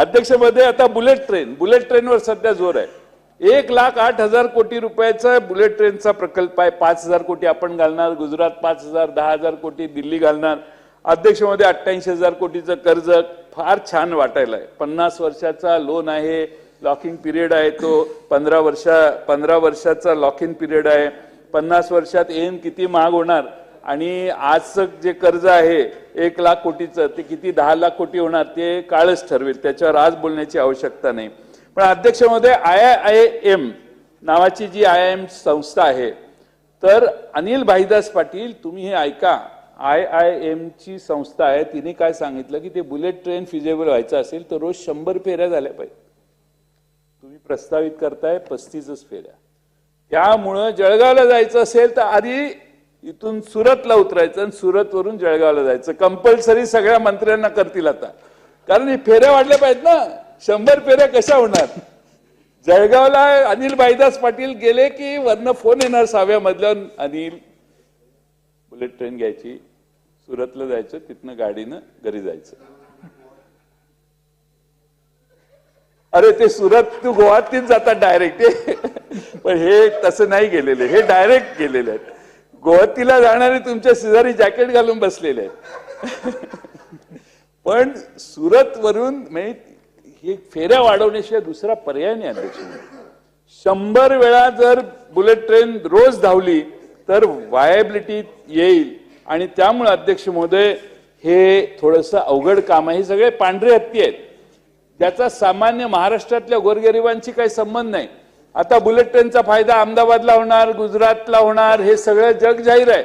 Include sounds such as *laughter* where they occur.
अध्यक्षमध्ये आता bullet train bullet ट्रेनवर सध्या जोर आहे. एक लाख आठ हजार कोटी रुपयाचा बुलेट ट्रेनचा प्रकल्प आहे. पाच हजार कोटी आपण घालणार गुजरात पाच हजार दहा हजार कोटी दिल्ली घालणार. अध्यक्षमध्ये अठ्ठ्याऐंशी हजार कोटीचं कर्ज फार छान वाटायला आहे. पन्नास वर्षाचा लोन आहे लॉकिंग पिरियड आहे तो. पंधरा वर्षा पंधरा वर्षाचा लॉक इन पिरियड आहे. पन्नास वर्षात एन किती महाग होणार? आणि आजचं जे कर्ज आहे एक लाख कोटीचं ते किती दहा लाख कोटी होणार ते काळच ठरवेल. त्याच्यावर आज बोलण्याची आवश्यकता नाही. पण अध्यक्ष महोदय आय आय एम नावाची जी आय आय एम संस्था आहे तर अनिल भाईदास पाटील तुम्ही हे ऐका. आय आय एम ची संस्था आहे तिने काय सांगितलं की ते बुलेट ट्रेन फिजेबल व्हायचं असेल तर रोज शंभर फेऱ्या झाल्या पाहिजे. तुम्ही प्रस्तावित करताय पस्तीसच फेऱ्या. त्यामुळं जळगावला जायचं असेल तर आधी इथून सुरतला उतरायचं आणि सुरतवरून जळगावला जायचं. कंपल्सरी सगळ्या मंत्र्यांना करतील आता. कारण हे फेऱ्या वाढल्या पाहिजेत ना. शंभर फेऱ्या कशा होणार? जळगावला अनिल भाईदास पाटील गेले की वरनं फोन येणार सहाव्या मधल्यावर अनिल. बुलेट ट्रेन घ्यायची. सुरतला जायचं तिथनं गाडीनं घरी जायचं. अरे ते सुरत तू गोवातीन जातात डायरेक्ट *laughs* पण हे तसं नाही गेलेले हे डायरेक्ट गेलेले आहेत गोहतीला जाणारे तुमच्या शेजारी जॅकेट घालून बसलेले पण सुरत वरून म्हणजे हे फेऱ्या वाढवण्याशिवाय दुसरा पर्याय नाही अध्यक्ष शंभर वेळा जर बुलेट ट्रेन रोज धावली तर वायबिलिटी येईल. आणि त्यामुळे अध्यक्ष महोदय हे थोडंसं अवघड काम आहे. हे सगळे पांढरे हत्ती आहेत. त्याचा सामान्य महाराष्ट्रातल्या गोरगरिबांशी काही संबंध नाही. आता बुलेट ट्रेनचा फायदा अहमदाबादला होणार गुजरातला होणार हे सगळं जग जाहीर आहे.